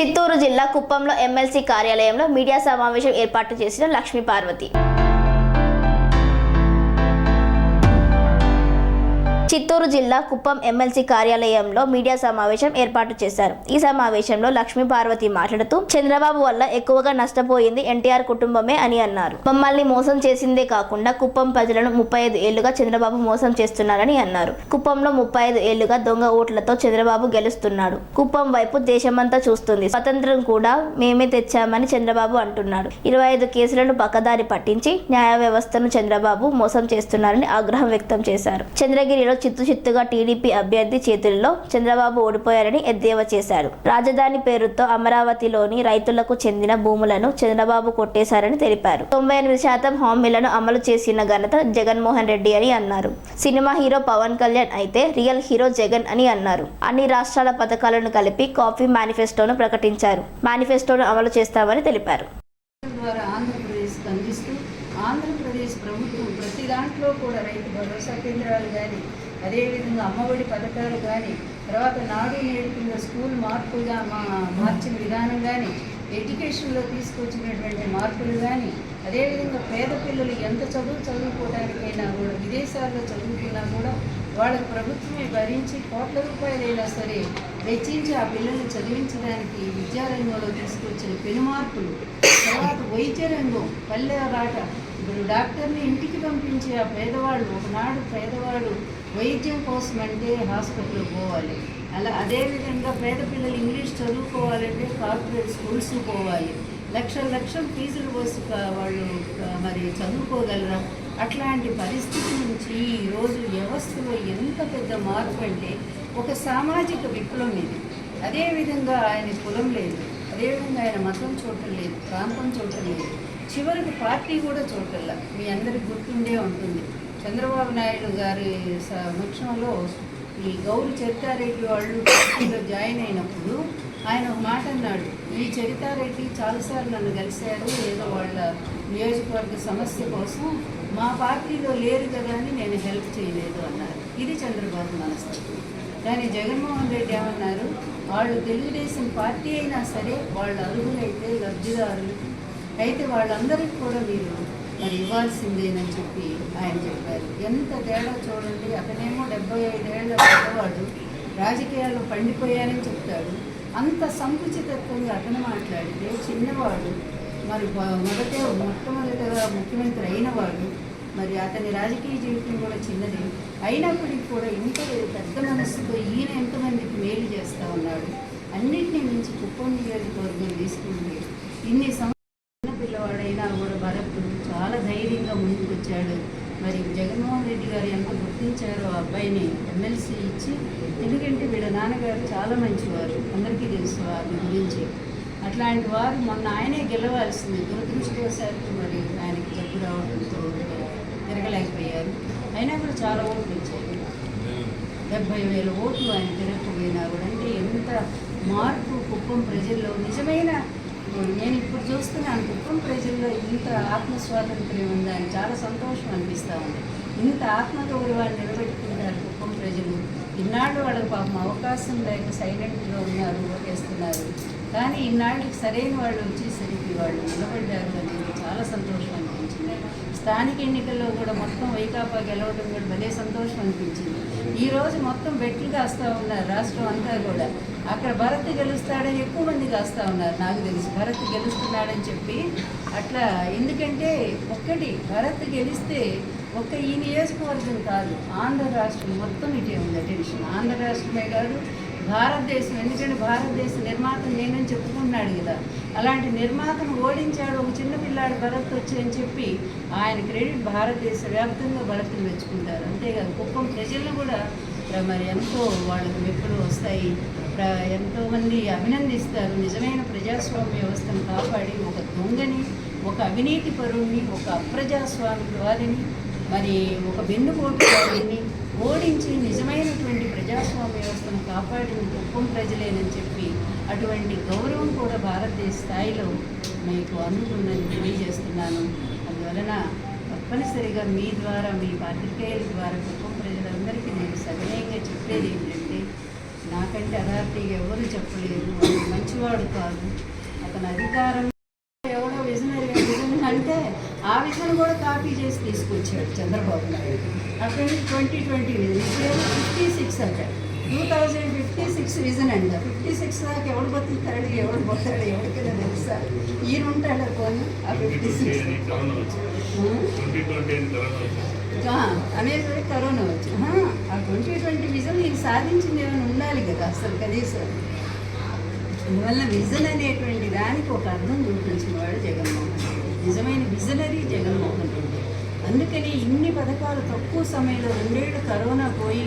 చిత్తూరు జిల్లా కుప్పంలో ఎమ్మెల్సీ కార్యాలయంలో మీడియా సమావేశం ఏర్పాటు చేసిన లక్ష్మీ పార్వతి. చిత్తూరు జిల్లా కుప్పం ఎమ్మెల్సీ కార్యాలయంలో మీడియా సమావేశం ఏర్పాటు చేశారు. ఈ సమావేశంలో లక్ష్మీ పార్వతి మాట్లాడుతూ చంద్రబాబు వల్ల ఎక్కువగా నష్టపోయింది ఎన్టీఆర్ కుటుంబమే అని అన్నారు. మమ్మల్ని మోసం చేసిందే కాకుండా కుప్పం ప్రజలను ముప్పై ఐదు ఏళ్ళుగా చంద్రబాబు మోసం చేస్తున్నారని అన్నారు. కుప్పంలో ముప్పై ఐదు ఏళ్ళుగా దొంగ ఓట్లతో చంద్రబాబు గెలుస్తున్నాడు. కుప్పం వైపు దేశమంతా చూస్తుంది. స్వతంత్రం కూడా మేమే తెచ్చామని చంద్రబాబు అంటున్నాడు. ఇరవై ఐదు కేసులను పక్కదారి పట్టించి న్యాయ వ్యవస్థను చంద్రబాబు మోసం చేస్తున్నారని ఆగ్రహం వ్యక్తం చేశారు. చంద్రగిరిలో చిత్తు చిత్తుగా టీడీపీ అభ్యర్థి చేతుల్లో చంద్రబాబు ఓడిపోయారని ఎద్దేవా చేశారు. రాజధాని పేరుతో అమరావతిలోని రైతులకు చెందిన భూములను చంద్రబాబు కొట్టేశారని తెలిపారు. తొంభై ఎనిమిది శాతం హామీలను అమలు చేసిన ఘనత జగన్మోహన్ రెడ్డి అని అన్నారు. సినిమా హీరో పవన్ కళ్యాణ్ అయితే రియల్ హీరో జగన్ అని అన్నారు. అన్ని రాష్ట్రాల పథకాలను కలిపి కాఫీ మేనిఫెస్టోను ప్రకటించారు. మేనిఫెస్టోను అమలు చేస్తామని తెలిపారు. ద్వారా ఆంధ్రప్రదేశ్కి అందిస్తూ ఆంధ్రప్రదేశ్ ప్రభుత్వం ప్రతి దాంట్లో కూడా రైతు భరోసా కేంద్రాలు కానీ అదేవిధంగా అమ్మఒడి పథకాలు కానీ తర్వాత నాడు నేడు కింద స్కూల్ మార్పుగా మా మార్చిన విధానం కానీ ఎడ్యుకేషన్లో తీసుకొచ్చినటువంటి మార్పులు కానీ అదేవిధంగా పేద పిల్లలు ఎంత చదువు చదువుకోవడానికైనా కూడా విదేశాల్లో చదువుకున్నా కూడా వాళ్ళకు ప్రభుత్వమే భరించి కోట్ల రూపాయలైనా సరే వెచ్చించి ఆ పిల్లల్ని చదివించడానికి విద్యారంగంలో తీసుకొచ్చిన పెనుమార్పులు తర్వాత వైద్య రంగం పల్లె రాట ఇప్పుడు డాక్టర్ని ఇంటికి పంపించే ఆ పేదవాళ్ళు ఒకనాడు పేదవాడు వైద్యం కోసం అంటే హాస్పిటల్కి పోవాలి. అలా అదేవిధంగా పేద పిల్లలు ఇంగ్లీష్ చదువుకోవాలంటే కార్పొరేట్ స్కూల్స్ పోవాలి. లక్షల లక్షల ఫీజులు పోసి వాళ్ళు మరి చదువుకోగలరా? అట్లాంటి పరిస్థితి నుంచి ఈరోజు వ్యవస్థలో ఎంత పెద్ద మార్పు అంటే ఒక సామాజిక విప్లవం ఇది. అదేవిధంగా ఆయన కులం లేదు అదేవిధంగా ఆయన మతం చూడటం లేదు ప్రాంతం చూడటం లేదు. చివరికి పార్టీ కూడా చూడటల్లా మీ అందరికి గుర్తుండే ఉంటుంది. చంద్రబాబు నాయుడు గారి సమక్షంలో ఈ గౌరీ చరితారెడ్డి వాళ్ళు పార్టీలో జాయిన్ అయినప్పుడు ఆయన ఒక మాట అన్నాడు. ఈ చరితారెడ్డి చాలాసార్లు నన్ను కలిశారు. ఏదో వాళ్ళ నియోజకవర్గ సమస్య కోసం మా పార్టీలో లేరు కదా అని నేను హెల్ప్ చేయలేదు అన్నారు. ఇది చంద్రబాబు మనస్తత్వం కానీ జగన్మోహన్ రెడ్డి ఏమన్నారు? వాళ్ళు తెలుగుదేశం పార్టీ అయినా సరే వాళ్ళ అర్హులైతే లబ్ధిదారులు. అయితే వాళ్ళందరికీ కూడా మీరు మరి ఇవ్వాల్సిందేనని చెప్పి ఆయన చెప్పారు. ఎంత తేడా చూడండి అతనేమో డెబ్బై ఐదేళ్ళ పెద్దవాడు రాజకీయాల్లో పండిపోయారని చెప్తాడు. అంత సంకుచితత్వంగా అతను మాట్లాడితే చిన్నవాడు మరి మొదట మొట్టమొదటిగా ముఖ్యమంత్రి అయినవాడు మరి అతని రాజకీయ జీవితం కూడా చిన్నది. అయినప్పటికీ కూడా ఇంత పెద్ద మనస్సుతో ఈయన ఎంతమందికి మేలు చేస్తూ ఉన్నాడు? అన్నింటినీ మించి కుప్పం నియోజకవర్గం తీసుకుంది. ఇన్ని సం చిన్న పిల్లవాడైనా కూడా భరత్ చాలా ధైర్యంగా ముందుకు వచ్చాడు మరి జగన్మోహన్ రెడ్డి గారు ఎంత ఆ అబ్బాయిని ఎమ్మెల్సీ ఇచ్చి. ఎందుకంటే వీళ్ళ నాన్నగారు చాలా మంచివారు. అందరికీ తెలుసు వారి గురించి. అట్లాంటి వారు మొన్న ఆయనే గెలవాల్సింది. దురదృష్టవశాత్తు మరి ఆయనకి జబ్బు రావడంతో తిరగలేకపోయారు. అయినా కూడా చాలా ఓట్లు వచ్చాయి డెబ్బై వేల ఓట్లు ఆయన తిరగకపోయినా కూడా. అంటే ఎంత మార్పు కుప్పం ప్రజల్లో. నిజమైన నేను ఇప్పుడు చూస్తున్నాను కుప్పం ప్రజల్లో ఇంత ఆత్మస్వాతంత్ర్యం ఉంది అని చాలా సంతోషం అనిపిస్తూ ఉంది. ఇంత ఆత్మగౌరవాన్ని నిలబెట్టుకుంటారు కుప్పం ప్రజలు. ఇన్నాళ్ళు వాళ్ళకి పాపం అవకాశం లేక సైలెంట్గా ఉన్నారు ఓటేస్తున్నారు. కానీ ఇన్నాళ్ళకి సరైన వాళ్ళు వచ్చేసరికి వాళ్ళు నిలబడ్డారు అనేది చాలా సంతోషం అనిపించింది. స్థానిక ఎన్నికల్లో కూడా మొత్తం వైకాపా గెలవడం కూడా భలే సంతోషం అనిపించింది. ఈ రోజు మొత్తం బెట్లు కాస్తూ ఉన్నారు రాష్ట్రం అంతా కూడా. అక్కడ భరత్ గెలుస్తాడని ఎక్కువ మంది కాస్తూ ఉన్నారు నాకు తెలిసి. భరత్ గెలుస్తున్నాడని చెప్పి అట్లా ఎందుకంటే ఒక్కటి భరత్ గెలిస్తే ఒక్క ఈ నియోజకవర్గం కాదు ఆంధ్ర రాష్ట్రం మొత్తం ఇటే ఉంది అటెన్షన్. ఆంధ్ర రాష్ట్రమే కాదు భారతదేశం. ఎందుకంటే భారతదేశ నిర్మాత నేనని చెప్పుకున్నాడు కదా. అలాంటి నిర్మాతను ఓడించాడు ఒక చిన్న పిల్లాడు భరత్ వచ్చి చెప్పి ఆయన క్రెడిట్ భారతదేశ వ్యాప్తంగా భరత్ని మెచ్చుకుంటారు. అంతేకాదు కుప్పం ప్రజలను కూడా మరి ఎంతో వాళ్ళకి మెప్పులు వస్తాయి. ఎంతోమంది అభినందిస్తారు. నిజమైన ప్రజాస్వామ్య వ్యవస్థను కాపాడి ఒక దొంగని ఒక అవినీతి పరుణ్ణి ఒక అప్రజాస్వామికవాదిని మరి ఒక వెన్నుపోటువాడిని ఓడించి నిజమైనటువంటి ప్రజాస్వామ్య వ్యవస్థను కాపాడిన కుప్పం ప్రజలేనని చెప్పి అటువంటి గౌరవం కూడా భారతదేశ స్థాయిలో మీకు అందుతుందని తెలియజేస్తున్నాను. అందువలన తప్పనిసరిగా మీ ద్వారా మీ పాత్రికేయుల ద్వారా కుప్పం ప్రజలందరికీ నేను సవినయంగా చెప్పేది ఏంటంటే నాకంటే అథారిటీగా ఎవరు చెప్పలేదు. మంచివాడు కాదు. అతను అధికారం ఎవడో విజనరీ విజన్ అంటే ఆ విజన్ కూడా కాపీ చేసి తీసుకొచ్చాడు చంద్రబాబు నాయుడు. అక్కడ twenty twenty vision fifty six అక్కడ two thousand fifty six vision అంట. ఫిఫ్టీ సిక్స్ దాకా ఎవడు బతుకుతాడు ఎవడు పోతాడు ఎవరికైనా తెలుసా? ఈయన ఉంటాడు పోను ఆ ఫిఫ్టీ సిక్స్. కరోనా అనేది కరోనా వచ్చి ఆ, ట్వంటీ ట్వంటీ విజన్ నేను సాధించింది ఏమైనా ఉండాలి కదా అసలు కనీసం? అందువల్ల విజన్ అనేటువంటి దానికి ఒక అర్థం చూపించిన వాడు జగన్మోహన్ నిజమైన విజనరీ జగన్మోహన్ రెడ్డి. అందుకని ఇన్ని పథకాలు తక్కువ సమయంలో రెండేళ్ళు కరోనా పోయి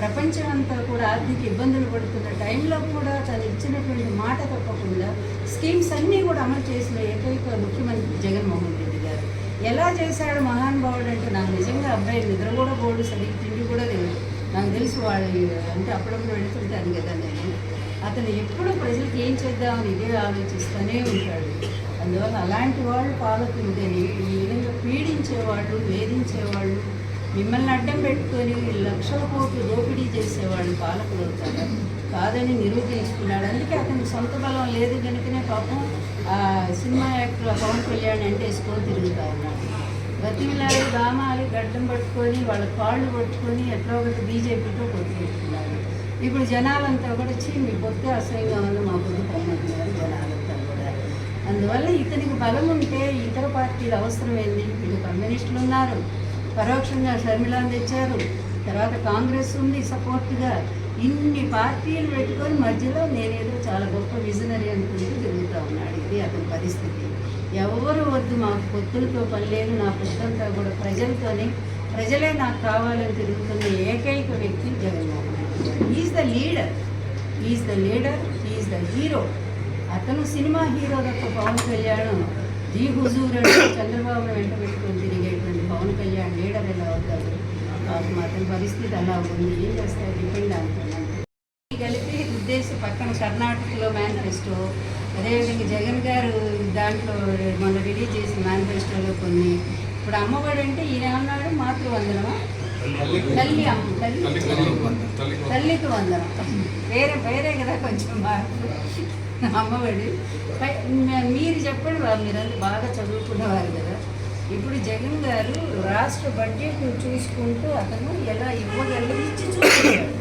ప్రపంచమంతా కూడా ఆర్థిక ఇబ్బందులు పడుతున్న టైంలో కూడా తను ఇచ్చినటువంటి మాట తప్పకుండా స్కీమ్స్ అన్నీ కూడా అమలు చేసిన ఏకైక ముఖ్యమంత్రి జగన్మోహన్ రెడ్డి గారు. ఎలా చేశాడు మహానుభావుడు అంటే నాకు నిజంగా అబ్బాయి నిద్ర కూడా పోడు సరిగ్గా తిండి కూడా లేదు. నాకు తెలుసు వాళ్ళు అంటే అప్పుడప్పుడు వెళుతుంటాను కదా నేను. అతను ఎప్పుడు ప్రజలకు ఏం చేద్దామని ఇదే ఆలోచిస్తూనే ఉంటాడు. అందువల్ల అలాంటి వాళ్ళు పాలకులుదని ఈ విధంగా పీడించేవాళ్ళు వేధించేవాళ్ళు మిమ్మల్ని అడ్డం పెట్టుకొని లక్షల కోట్లు దోపిడీ చేసేవాళ్ళు పాలకులు అవుతారు. కాదని నిరూపించుకున్నాడు. అందుకే అతనికి సొంత బలం లేదు కనుకనే పాపం ఆ సినిమా యాక్టర్ పవన్ కళ్యాణ్ అంటే వేసుకొని తిరుగుతా ఉన్నాడు. బతిమిలాడి దామాలి గడ్డం పట్టుకొని వాళ్ళ కాళ్ళు పట్టుకొని ఎట్లా ఒకటి బీజేపీతో కొట్టుకుంటున్నారు. ఇప్పుడు జనాలంతా కూడా చీ మీ పొత్తు అసహ్యంగా ఉంది మా పొద్దు పొమ్మంటున్నారు అందువల్ల ఇతనికి బలం ఉంటే ఇతర పార్టీలు అవసరం ఏంది? కమ్యూనిస్టులు ఉన్నారు. పరోక్షంగా షర్మిలాని తెచ్చారు. తర్వాత కాంగ్రెస్ ఉంది సపోర్ట్గా. ఇన్ని పార్టీలు పెట్టుకొని మధ్యలో నేనేదో చాలా గొప్ప విజనరీ అనుకుంటూ తిరుగుతూ ఉన్నాడు. ఇది అతని పరిస్థితి. ఎవరు వద్దు మాకు పొత్తులతో పని లేదు నా పొత్తంతా కూడా ప్రజలతోనే. ప్రజలే నాకు కావాలని తిరుగుతున్న ఏకైక వ్యక్తి Jaganmohan is the leader is the leader is the hero అతను సినిమా హీరో తప్ప పవన్ కళ్యాణ్ జీ హుజూర్ అంటే చంద్రబాబు వెంట పెట్టుకొని తిరిగేటువంటి పవన్ కళ్యాణ్ లీడర్ ఎలా అవుతాడు? పాపం అతని పరిస్థితి అలా ఉంది. ఏం చేస్తారు డిపెండ్ అనుకున్నాను కలిపి ఉద్దేశ పక్కన కర్ణాటకలో మేనిఫెస్టో అదేవిధంగా జగన్ గారు దాంట్లో మొన్న రిలీజ్ చేసిన మేనిఫెస్టోలో కొన్ని. ఇప్పుడు అమ్మఒడి అంటే ఈయన ఏమన్నాడు? మాతృవందనమా? తల్లి అమ్మ తల్లి. తల్లికి వందనం. వేరే వేరే కదా కొంచెం మార్పు. అమ్మఒడి. మీరు చెప్పండి బాబు మీరంతా బాగా చదువుకున్నవారు కదా. ఇప్పుడు జగన్ గారు రాష్ట్ర బడ్జెట్ చూసుకుంటూ అతను ఎలా ఇవ్వగలరు ఇచ్చి చూపించాడు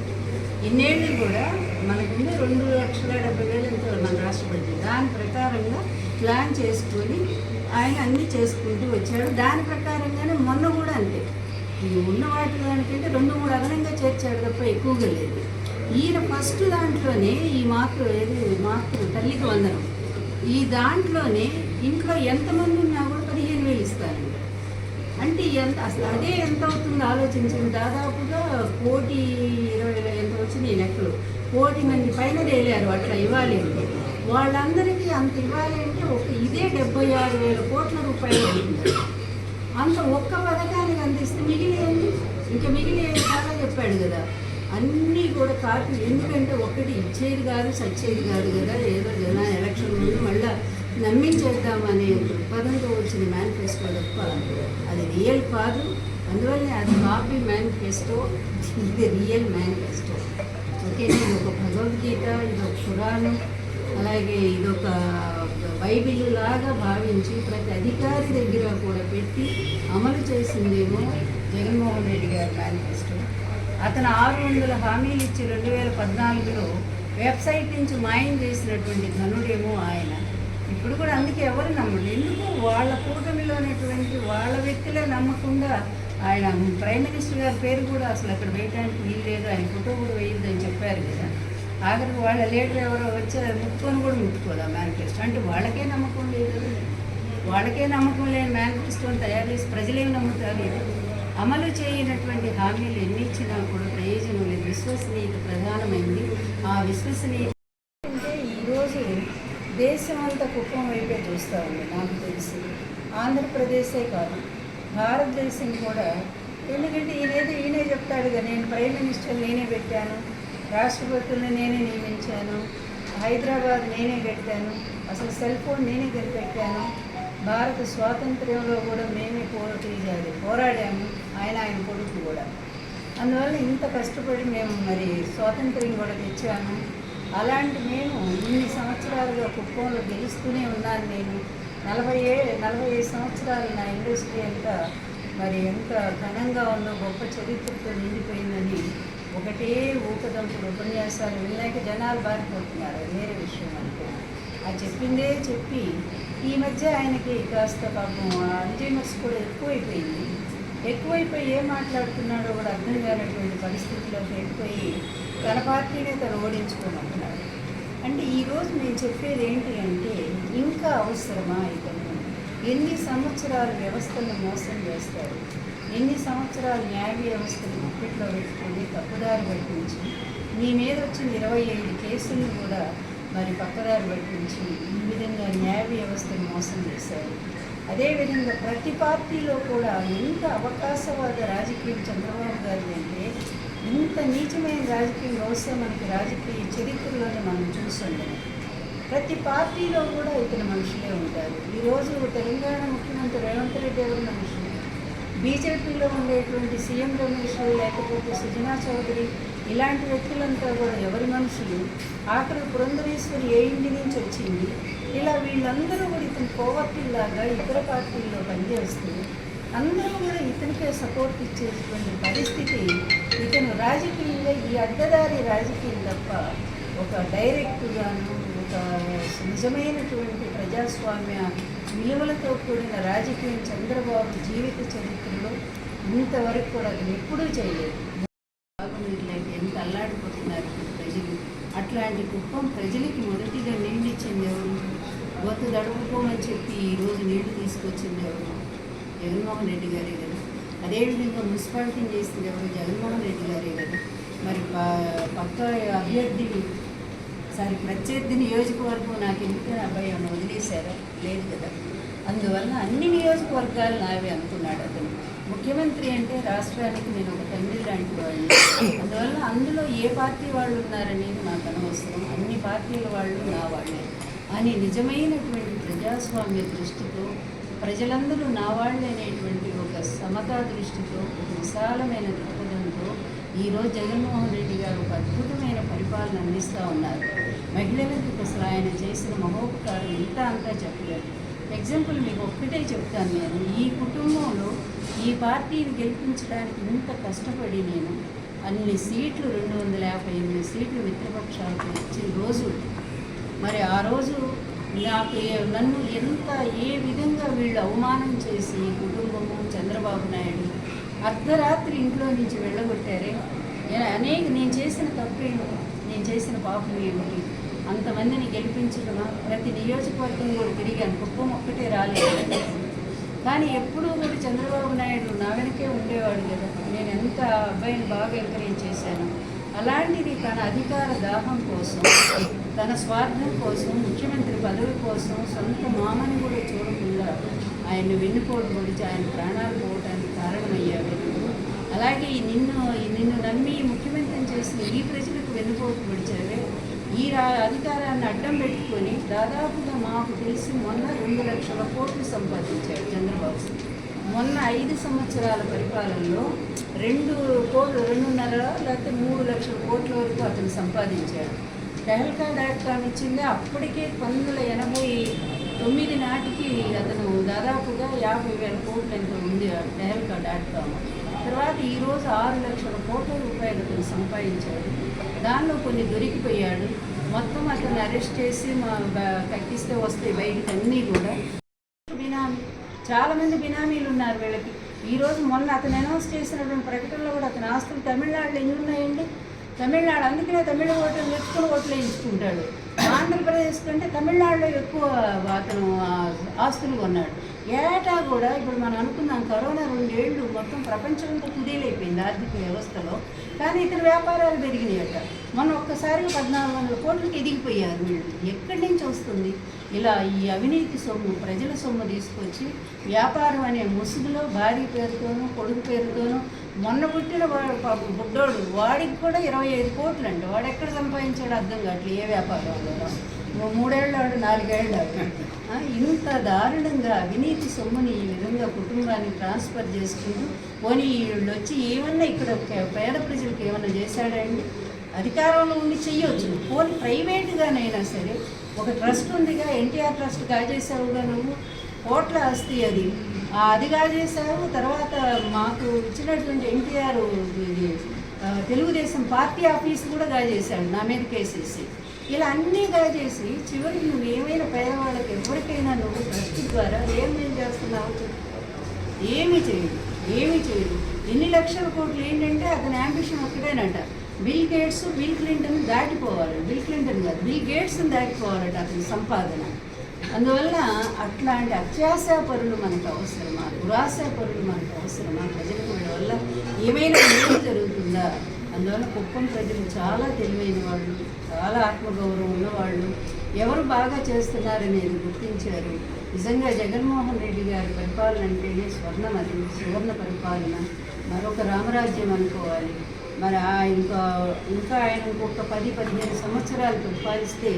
ఇన్నేళ్ళు కూడా మనకుంది రెండు లక్షల డెబ్బై వేలు ఎంతో మన రాష్ట్ర బడ్జెట్ దాని ప్రకారంగా ప్లాన్ చేసుకొని ఆయన అన్నీ చేసుకుంటూ వచ్చాడు. దాని ప్రకారంగానే మొన్న కూడా అంతే. ఇది ఉన్న వాటి దానికంటే రెండు మూడు అదనంగా చేర్చాడు తప్ప ఎక్కువగా లేదు. ఈయన ఫస్ట్ దాంట్లోనే ఈ మాతృ ఏది? మాతృ తల్లికి వందనం. ఈ దాంట్లోనే ఇంట్లో ఎంతమంది ఉన్నా కూడా పదిహేను వేలు ఇస్తారు. అంటే ఎంత అసలు అదే ఎంత అవుతుందో ఆలోచించండి. దాదాపుగా కోటి ఇరవై ఎంత వచ్చింది ఈ లెక్కలు. కోటి మంది పైన తేలారు అట్లా ఇవ్వాలి అంటే. వాళ్ళందరికీ అంత ఇవ్వాలి అంటే ఒక ఇదే డెబ్బై ఆరు వేల కోట్ల రూపాయలు అంత ఒక్క పథకానికి అందిస్తే మిగిలింది? ఇంకా మిగిలి చాలా చెప్పాడు కదా. అన్నీ కూడా కాపీ. ఎందుకంటే ఒకటి ఇచ్చేది కాదు సచ్చేది కాదు కదా. ఏదో జన ఎలక్షన్ ముందు మళ్ళీ నమ్మించేద్దామనే దృక్పథంతో వచ్చిన మేనిఫెస్టో తప్ప అది రియల్ కాదు. అందువల్ల అది కాపీ మేనిఫెస్టో ఇది రియల్ మేనిఫెస్టో ఓకే ఇది ఒక భగవద్గీత ఇది ఒక పురాణం అలాగే ఇదొక బైబిల్ లాగా భావించి ప్రతి అధికారి దగ్గర కూడా పెట్టి అమలు చేసిందేమో జగన్మోహన్ రెడ్డి గారి మేనిఫెస్టో అతను ఆరు వందల హామీలు ఇచ్చి రెండు వేల పద్నాలుగులో వెబ్సైట్ నుంచి మాయం చేసినటువంటి ధనుడేమో ఆయన. ఇప్పుడు కూడా అందుకే ఎవరు నమ్మరు. ఎందుకు వాళ్ళ కూటమిలోనేటువంటి వాళ్ళ వ్యక్తులే నమ్మకుండా ఆయన ప్రైమ్ మినిస్టర్ గారి పేరు కూడా అసలు అక్కడ వేయడానికి వీలు లేదు. ఆయన ఫోటో కూడా వేయొద్దని చెప్పారు కదా. ఆఖరికి వాళ్ళ లీడర్ ఎవరో వచ్చి ముట్టుకొని కూడా ముట్టుకోదా మేనిఫెస్టో అంటే వాళ్ళకే నమ్మకం లేదు వాళ్ళకే నమ్మకం లేని మేనిఫెస్టోని తయారు చేసి ప్రజలేం నమ్ముతారు? అమలు చేయనటువంటి హామీలు ఎన్ని ఇచ్చినా కూడా ప్రయోజనం లేదు. విశ్వసనీయత ప్రధానమైంది. ఆ విశ్వసనీయత అంటే ఈరోజు దేశం అంతా కుప్పం వైపే చూస్తూ ఉంది నాకు తెలిసి. ఆంధ్రప్రదేశే కాదు భారతదేశం కూడా. ఎందుకంటే ఈయనేదో ఈయనే చెప్తాడు కదా నేను ప్రైమ్ మినిస్టర్ నేనే పెట్టాను రాష్ట్రపతులను నేనే నియమించాను హైదరాబాద్ నేనే కట్టాను అసలు సెల్ ఫోన్ నేనే కనిపెట్టాను భారత స్వాతంత్ర్యంలో కూడా మేమే పోటీ చేయాలి పోరాడాము. ఆయన ఆయన కొడుకు కూడా. అందువల్ల ఇంత కష్టపడి మేము మరి స్వాతంత్ర్యం కూడా తెచ్చాము. అలాంటి మేము ఇన్ని సంవత్సరాలుగా కుప్పంలో గెలుస్తూనే ఉన్నాను నేను. నలభై ఏ నలభై ఐదు సంవత్సరాలు నా ఇండస్ట్రీ ఎంత మరి ఎంత ఘనంగా ఉందో గొప్ప చరిత్రతో నిండిపోయిందని ఒకటే ఊకదంపుడు ఉపన్యాసాలు విన్నాక జనాలు బారిపోతున్నారు. వేరే విషయం అంటే ఆ చెప్పిందే చెప్పి ఈ మధ్య ఆయనకి కాస్త పాపం అల్జీమర్స్ కూడా ఎక్కువైపోయింది. ఎక్కువైపోయి ఏం మాట్లాడుతున్నాడో కూడా అర్థం కానటువంటి పరిస్థితిలోకి వెళ్ళిపోయి తన పార్టీనే తను ఓడించుకోమంటున్నాడు. అంటే ఈరోజు నేను చెప్పేది ఏంటి అంటే ఇంకా అవసరమా ఇతను? ఎన్ని సంవత్సరాలు వ్యవస్థను మోసం చేస్తారు ఎన్ని సంవత్సరాలు న్యాయ వ్యవస్థను గుప్పిట్లో పెట్టుకొని తప్పుదారి పట్టించి నీ మీద వచ్చిన ఇరవై ఐదు కేసులను కూడా మరి పక్కదారి పట్టించి ఈ విధంగా న్యాయ వ్యవస్థను మోసం చేశారు అదేవిధంగా ప్రతి పార్టీలో కూడా ఎంత అవకాశవాద రాజకీయం చంద్రబాబు గారి అంటే ఇంత నీచమైన రాజకీయం బహుశా మనకి రాజకీయ చరిత్రలోనే మనం చూస్తుండే ప్రతి పార్టీలో కూడా ఇతని మనుషులే ఉంటారు. ఈరోజు తెలంగాణ ముఖ్యమంత్రి రేవంత్ రెడ్డి ఎవరు మనుషులు? బీజేపీలో ఉండేటువంటి సీఎం రమేష్ లేకపోతే సుజనా చౌదరి ఇలాంటి వ్యక్తులంతా కూడా ఎవరి మనుషులు? ఆఖరి పురంధరేశ్వరి ఏ ఇంటి నుంచి వచ్చింది? ఇలా వీళ్ళందరూ కూడా ఇతను కోవర్టీలాగా ఇతర పార్టీల్లో పనిచేస్తూ అందరూ కూడా ఇతనికే సపోర్ట్ ఇచ్చేటువంటి పరిస్థితి ఇతను రాజకీయంగా ఈ అడ్డదారి రాజకీయం తప్ప ఒక డైరెక్ట్గాను ఒక నిజమైనటువంటి ప్రజాస్వామ్య విలువలతో కూడిన రాజకీయం చంద్రబాబు జీవిత చరిత్రలో ఇంతవరకు కూడా అతను ఎప్పుడూ చేయలేదు. బాగుండట్లేదు ఎంత అల్లాడిపోతున్నారు ప్రజలు. అట్లాంటి కుప్పం ప్రజలకి మొదటిగా నీళ్ళు ఎవరు గొత్తు తడుపుకోమని చెప్పి ఈరోజు నీళ్ళు తీసుకొచ్చింది ఎవరు? జగన్మోహన్ రెడ్డి గారే కదా. అదేవిధంగా మున్సిపాలిటీని చేసింది ఎవరు? జగన్మోహన్ రెడ్డి గారే కదా. మరి పక్క అభ్యర్థి సారీ ప్రత్యర్థి నియోజకవర్గం నాకు ఎందుకని అబ్బాయి ఏమైనా వదిలేశారా? లేదు కదా. అందువల్ల అన్ని నియోజకవర్గాలు నావే అనుకున్నాడు అతను. ముఖ్యమంత్రి అంటే రాష్ట్రానికి నేను ఒక తండ్రి లాంటి వాళ్ళు అందువల్ల అందులో ఏ పార్టీ వాళ్ళు ఉన్నారనేది నాకు అనవసరం. అన్ని పార్టీల వాళ్ళు నా వాళ్ళే. అని నిజమైనటువంటి ప్రజాస్వామ్య దృష్టితో ప్రజలందరూ నా అనేటువంటి ఒక సమతా దృష్టితో ఒక విశాలమైన దృక్పథంతో ఈరోజు జగన్మోహన్ రెడ్డి గారు ఒక అద్భుతమైన పరిపాలన అందిస్తూ ఉన్నారు. మహిళలకు అసలు ఆయన చేసిన మహోపకారం ఇంత అంతా చెప్పలేదు. ఎగ్జాంపుల్ మీకు ఒక్కటే చెప్తాను నేను. ఈ కుటుంబంలో ఈ పార్టీని గెలిపించడానికి ఇంత కష్టపడి నేను అన్ని సీట్లు రెండు వందల యాభై ఎనిమిది సీట్లు మిత్రపక్షాలకు ఇచ్చిన రోజు మరి ఆ రోజు నాకు నన్ను ఎంత ఏ విధంగా వీళ్ళు అవమానం చేసి కుటుంబము చంద్రబాబు నాయుడు అర్ధరాత్రి ఇంట్లో నుంచి వెళ్ళగొట్టారే? నేను అనేక నేను చేసిన తప్పేమి నేను చేసిన పాపం ఏమిటి? అంతమందిని గెలిపించడమా? ప్రతి నియోజకవర్గం కూడా తిరిగాను. కుప్పం ఒక్కటే రాలేదు. కానీ ఎప్పుడూ కూడా చంద్రబాబు నాయుడు నా వెనకే ఉండేవాడు కదా. నేను ఎంత అబ్బాయిని బాగా ఎంకరేజ్ చేశాను. అలాంటిది తన అధికార దాహం కోసం తన స్వార్థం కోసం ముఖ్యమంత్రి పదవి కోసం సొంత మామని కూడా చూడకుండా ఆయన వెన్నుపోటు పొడిచి ఆయన ప్రాణాలు పోవడానికి కారణమయ్యాడు అలాగే నిన్ను నిన్ను నమ్మి ముఖ్యమంత్రిని చేసిన ఈ ప్రజలకు వెన్నుపోటు పొడిచావే ఈ రా అధికారాన్ని అడ్డం పెట్టుకొని దాదాపుగా మాకు తెలిసి మొన్న రెండు లక్షల కోట్లు సంపాదించాడు చంద్రబాబు. మొన్న ఐదు సంవత్సరాల పరిపాలనలో రెండు కోట్లు రెండున్నర లేకపోతే మూడు లక్షల కోట్ల వరకు అతను సంపాదించాడు. టెహల్కా డాట్ కామ్ ఇచ్చింది. అప్పటికే పంతొమ్మిది వందల ఎనభై తొమ్మిది నాటికి అతను దాదాపుగా యాభై వేల కోట్లు ఎంత ఉంది ఆ టెహల్కా డాట్ కామ్. తర్వాత ఈరోజు ఆరు లక్షల కోట్ల రూపాయలు అతను సంపాదించాడు. దానిలో కొన్ని దొరికిపోయాడు. మొత్తం అతను అరెస్ట్ చేసి మా కట్టిస్తే వస్తాయి బయటికి అన్నీ కూడా. బినామీ చాలామంది బినామీలు ఉన్నారు వీళ్ళకి. ఈరోజు మొన్న అతను అనౌన్స్ చేసినటువంటి ప్రకటనలో కూడా అతని ఆస్తులు తమిళనాడులో ఎన్ని ఉన్నాయండి? తమిళనాడు అందుకనే తమిళ ఓట్లు ఎక్కువ ఓట్లు వేయించుకుంటాడు ఆంధ్రప్రదేశ్ కంటే తమిళనాడులో ఎక్కువ అతను ఆస్తులు కొన్నాడు. ఏటా కూడా ఇప్పుడు మనం అనుకున్నాం కరోనా రెండేళ్ళు మొత్తం ప్రపంచంతో కుదేలైపోయింది ఆర్థిక వ్యవస్థలో. కానీ ఇతర వ్యాపారాలు పెరిగినాయట. మనం ఒక్కసారిగా పద్నాలుగు వందల కోట్లకి ఎదిగిపోయారు వీళ్ళు. ఎక్కడి నుంచి వస్తుంది? ఇలా ఈ అవినీతి సొమ్ము ప్రజల సొమ్ము తీసుకొచ్చి వ్యాపారం అనే ముసుగులో భార్య పేరుతోనూ కొడుకు పేరుతోనూ మొన్న పుట్టిన బుడ్డోడు వాడికి కూడా ఇరవై ఐదు కోట్లు అండి వాడు ఎక్కడ సంపాదించాడు అర్థం కావట్లేదు ఏ వ్యాపారంలో ఓ ఆడు నాలుగేళ్ళు ఆ, ఇంత దారుణంగా అవినీతి సొమ్ముని ఈ విధంగా కుటుంబాన్ని ట్రాన్స్ఫర్ చేసుకుంటూ పోనీ వీళ్ళు వచ్చి ఏమన్నా ఇక్కడ పేద ప్రజలకు ఏమన్నా చేశాడండి అధికారంలో ఉండి చెయ్యొచ్చు. పోనీ ప్రైవేట్గానైనా సరే ఒక ట్రస్ట్ ఉందిగా ఎన్టీఆర్ ట్రస్ట్ కాజేసావుగా నువ్వు? కోట్ల ఆస్తి అది. అది కాజేశారు. తర్వాత మాకు ఇచ్చినటువంటి ఎన్టీఆర్ ఇది తెలుగుదేశం పార్టీ ఆఫీస్ కూడా గాజేశాడు నా మీద కేసేసి. ఇలా అన్నీ కాజేసి చివరికి నువ్వు ఏమైనా పేదవాళ్ళకి ఎవరికైనా నువ్వు ట్రస్ట్ ద్వారా ఏం ఏం చేస్తున్నావు ఏమీ చేయదు ఏమీ చేయదు. ఎన్ని లక్షల కోట్లు ఏంటంటే అతని అంబిషన్ ఒక్కటేనంట. బిల్ గేట్స్ బిల్ క్లింటన్ దాటిపోవాలి. బిల్ క్లింటన్ కాదు బిల్ గేట్స్ని దాటిపోవాలంట అతని సంపాదన. అందువల్ల అట్లాంటి అత్యాశ పరులు మనకు అవసరమా? దురాశ పరులు మనకు అవసరమా? ప్రజలకు వల్ల ఏమైనా మేలు జరుగుతుందా? అందువల్ల కుప్పం ప్రజలు చాలా తెలివైన వాళ్ళు చాలా ఆత్మగౌరవం ఉన్నవాళ్ళు ఎవరు బాగా చేస్తున్నారనేది గుర్తించారు. నిజంగా జగన్మోహన్ రెడ్డి గారి పరిపాలన అంటేనే స్వర్ణం అది సువర్ణ పరిపాలన. మరొక రామరాజ్యం అనుకోవాలి. మరి ఇంకా ఇంకా ఆయన ఇంకొక పది పదిహేను సంవత్సరాలు పరిపాలిస్తే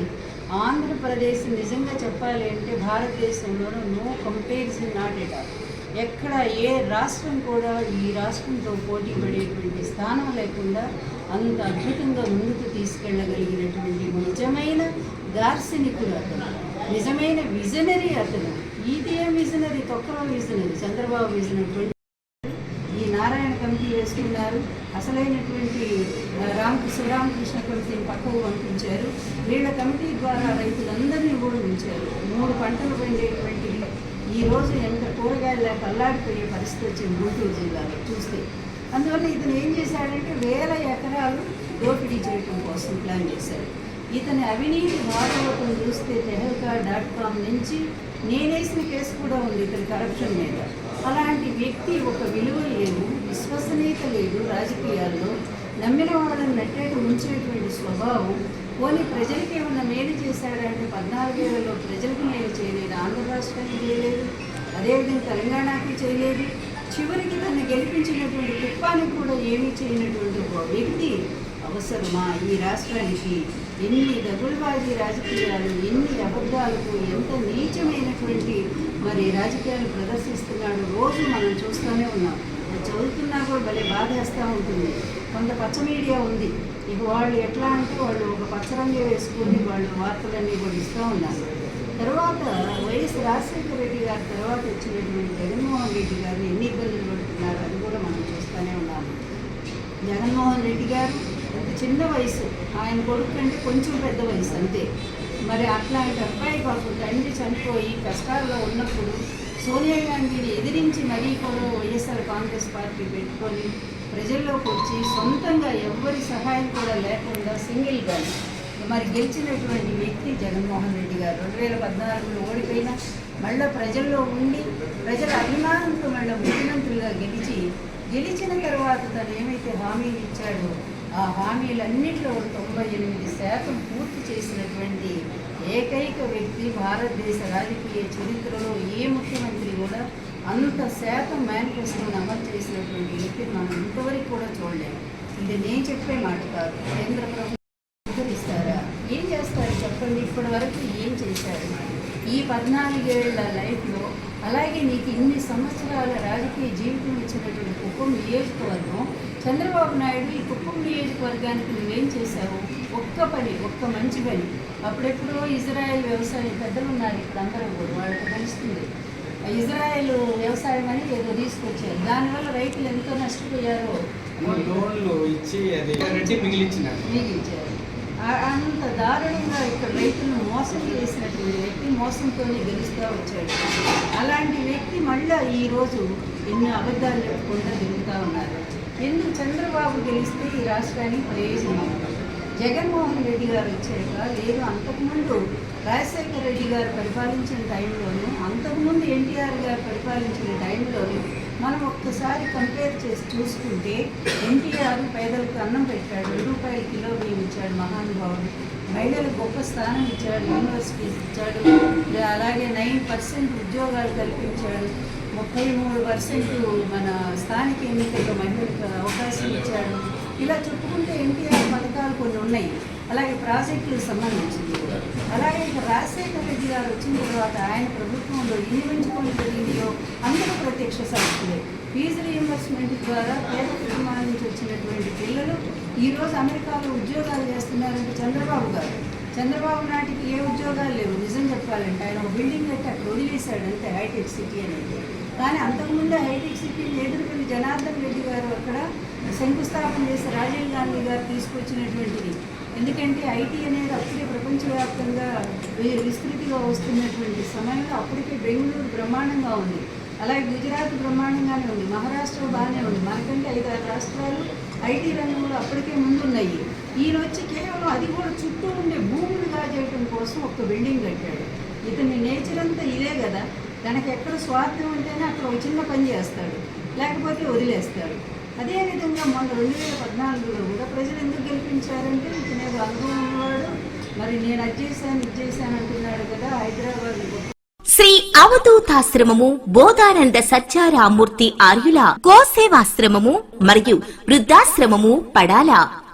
ఆంధ్రప్రదేశ్ నిజంగా చెప్పాలి అంటే భారతదేశంలోనూ no comparison not at all ఎక్కడ ఏ రాష్ట్రం కూడా ఈ రాష్ట్రంతో పోటీ పడేటువంటి స్థానం లేకుండా అంత అద్భుతంగా ముందుకు తీసుకెళ్ళగలిగినటువంటి నిజమైన దార్శనికుడు అతను. నిజమైన విజనరీ అతను. ఇది విజనరీ తొక్కలో విజనరీ చంద్రబాబు విజనరీ కమిటీ వేసుకున్నారు అసలైనటువంటి రామ్ శ్రీరామకృష్ణ కమిటీని పక్కకు పంపించారు. వీళ్ళ కమిటీ ద్వారా రైతులందరినీ కూడా ఉంచారు మూడు పంటలు పండేటువంటి ఈ రోజు ఎంత కూరగాయలు లేక అల్లాడిపోయే పరిస్థితి వచ్చింది గుంటూరు జిల్లాలో చూస్తే. అందువల్ల ఇతను ఏం చేశాడంటే వేల ఎకరాలు దోపిడీ చేయడం కోసం ప్లాన్ చేశాడు. ఇతని అవినీతి భాగవతం చూస్తే తెహల్కా డాట్ కామ్ నుంచి నేనేసిన కేసు కూడా ఉంది ఇతని కరప్షన్ మీద. అలాంటి వ్యక్తి ఒక విలువ లేదు విశ్వసనీయత లేదు రాజకీయాల్లో. నమ్మిన వాళ్ళని నెట్టేట ఉంచేటువంటి స్వభావం. పోనీ ప్రజలకి ఏమన్నా మేలు చేశాడంటే పద్నాలుగేళ్ళలో ప్రజలకు మేలు చేయలేదు. ఆంధ్ర రాష్ట్రానికి చేయలేదు. అదేవిధంగా తెలంగాణకి చేయలేదు. చివరికి తను గెలిపించినటువంటి కుప్పానికి కూడా ఏమీ చేయనటువంటి ఒక వ్యక్తి అవసరమా? ఈ రాష్ట్రానికి ఎన్ని దగులుబాజీ రాజకీయాలు ఎన్ని అబద్ధాలకు ఎంత నీచమైనటువంటి మరి రాజకీయాలు ప్రదర్శిస్తున్నాడు రోజు మనం చూస్తూనే ఉన్నాం. చదువుతున్నా కూడా భలే బాధేస్తూ ఉంటుంది. కొంత పచ్చ మీడియా ఉంది. ఇక వాళ్ళు ఎట్లా అంటే వాళ్ళు ఒక పచ్చరంగి వేసుకుని వాళ్ళు వార్తలన్నీ కూడా ఇస్తూ ఉన్నారు. తర్వాత వైఎస్ రాజశేఖర రెడ్డి గారి తర్వాత వచ్చినటువంటి జగన్మోహన్ రెడ్డి గారిని ఎన్ని ఇబ్బందులు పడుతున్నారు అది కూడా మనం చూస్తూనే ఉన్నాము. జగన్మోహన్ రెడ్డి గారు అంత చిన్న వయసు. ఆయన కొడుకు కంటే కొంచెం పెద్ద వయసు అంతే. మరి అట్లాంటి అబ్బాయి పాపం తండ్రి చనిపోయి కష్టాల్లో ఉన్నప్పుడు సోనియా గాంధీని ఎదిరించి మరీ కూడా వైఎస్ఆర్ కాంగ్రెస్ పార్టీ పెట్టుకొని ప్రజల్లోకి వచ్చి సొంతంగా ఎవ్వరి సహాయం కూడా లేకుండా సింగిల్గా మరి గెలిచినటువంటి వ్యక్తి జగన్మోహన్ రెడ్డి గారు. రెండు వేల పద్నాలుగులో ఓడిపోయినా మళ్ళీ ప్రజల్లో ఉండి ప్రజల అభిమానంతో మళ్ళీ ముఖ్యమంత్రిగా గెలిచి గెలిచిన తర్వాత తను ఏమైతే హామీలు ఇచ్చాడో ఆ హామీలన్నింటిలో తొంభై ఎనిమిది శాతం పూర్తి చేసినటువంటి ఏకైక వ్యక్తి భారతదేశ రాజకీయ చరిత్రలో ఏ ముఖ్యమంత్రి కూడా అంత శాతం మేనిఫెస్టోని అమలు చేసినటువంటి వ్యక్తిని మనం ఇంతవరకు కూడా చూడలేము ఇది నేను చెప్పే మాట కాదు. కేంద్ర ప్రభుత్వం ఏం చేస్తారు చెప్పండి. ఇప్పటి వరకు ఏం చేశారు? ఈ పద్నాలుగేళ్ళ లైఫ్లో అలాగే నీకు ఇన్ని సంవత్సరాల రాజకీయ జీవితం ఇచ్చినటువంటి కుప్పం నియోజకవర్గం చంద్రబాబు నాయుడు ఈ కుప్పం నియోజకవర్గానికి నువ్వేం చేశావు? ఒక్క పని ఒక్క మంచి పని. అప్పుడెప్పుడో ఇజ్రాయెల్ వ్యవసాయ పెద్దలు ఉన్నారు ఇక్కడ అందరూ కూడా వాళ్ళకి తెలుస్తుంది. ఇజ్రాయెల్ వ్యవసాయం అని ఏదో తీసుకొచ్చారు. దానివల్ల రైతులు ఎంతో నష్టపోయారో లోన్లు ఇచ్చి అది మిగిల్చారు అంత దారుణంగా ఇక్కడ రైతులను మోసం చేసినటువంటి వ్యక్తి మోసంతోనే గెలుస్తూ వచ్చాడు. అలాంటి వ్యక్తి మళ్ళా ఈరోజు ఎన్ని అబద్ధాలు చెప్పుకుంటూ తిరుగుతూ ఉన్నారు. ఎందుకు చంద్రబాబు గెలిస్తే ఈ రాష్ట్రానికి ప్రయోజనం? జగన్మోహన్ రెడ్డి గారు వచ్చాక లేదు. అంతకుముందు రాజశేఖర రెడ్డి గారు పరిపాలించిన టైంలోనూ అంతకుముందు ఎన్టీఆర్ గారు పరిపాలించిన టైంలోనూ మనం ఒక్కసారి కంపేర్ చేసి చూసుకుంటే ఎన్టీఆర్ పేదలకు అన్నం పెట్టాడు రెండు రూపాయల కిలో బియ్యం ఇచ్చాడు మహానుభావుడు. మహిళలకు గొప్ప స్థానం ఇచ్చాడు యూనివర్సిటీస్ ఇచ్చాడు అలాగే నైన్ పర్సెంట్ ఉద్యోగాలు కల్పించాడు. ముప్పై మూడు పర్సెంట్ మన స్థానిక ఎన్నికల్లో మహిళలకు అవకాశం ఇచ్చాడు. ఇలా చెప్పుకుంటే ఎన్టీఆర్ పథకాలు కొన్ని ఉన్నాయి. అలాగే ప్రాజెక్టులకు సంబంధించింది అలాగే ఇక రాజశేఖర రెడ్డి గారు వచ్చిన తర్వాత ఆయన ప్రభుత్వంలో ఎన్ని మంచి జరిగిందో అందరూ ప్రత్యక్ష సాక్షులే. ఫీజు రీఎంబర్స్మెంట్ ద్వారా పేద కుటుంబాల నుంచి వచ్చినటువంటి పిల్లలు ఈరోజు అమెరికాలో ఉద్యోగాలు చేస్తున్నారంటే చంద్రబాబు గారు. చంద్రబాబు నాటికి ఏ ఉద్యోగాలు లేవు. నిజం చెప్పాలంటే ఆయన ఒక బిల్డింగ్ కట్టి అక్కడ వదిలేశాడు అంతే హైటెక్ సిటీ అనేది. కానీ అంతకుముందు హైటెక్ సిటీని ఎదుర్కొని జనార్దన్ రెడ్డి గారు అక్కడ శంకుస్థాపన చేసి రాజీవ్ గాంధీ గారు తీసుకొచ్చినటువంటిది. ఎందుకంటే ఐటీ అనేది అప్పుడే ప్రపంచవ్యాప్తంగా విస్తృతిగా వస్తున్నటువంటి సమయంలో అప్పటికే బెంగళూరు బ్రహ్మాండంగా ఉంది. అలాగే గుజరాత్ బ్రహ్మాండంగానే ఉంది. మహారాష్ట్ర బాగానే ఉంది. మనకంటే ఐదు ఆరు రాష్ట్రాలు ఐటీ రంగంలో అప్పటికే ముందున్నాయి. ఈయన వచ్చి కేవలం అది కూడా చుట్టూ ఉండే భూములు కాజేయటం కోసం ఒక బిల్డింగ్ కట్టాడు. ఇతని నేచర్ అంతా ఇదే కదా. తనకి ఎక్కడ స్వార్థం ఉంటేనే అక్కడ ఒక చిన్న పని చేస్తాడు. లేకపోతే వదిలేస్తాడు. అదేవిధంగా మొన్న రెండు వేల పద్నాలుగులో కూడా ప్రజలు ఎందుకు గెలిపించారంటే ఇతను ఏదో అనుభవం ఉన్నవాడు మరి నేను అది చేశాను ఇది చేశాను అంటున్నాడు కదా హైదరాబాద్ శ్రీ అవధూతాశ్రమము బోధానంద సత్యారామూర్తి ఆర్యుల గోసేవాశ్రమము మరియు వృద్ధాశ్రమము పడాల.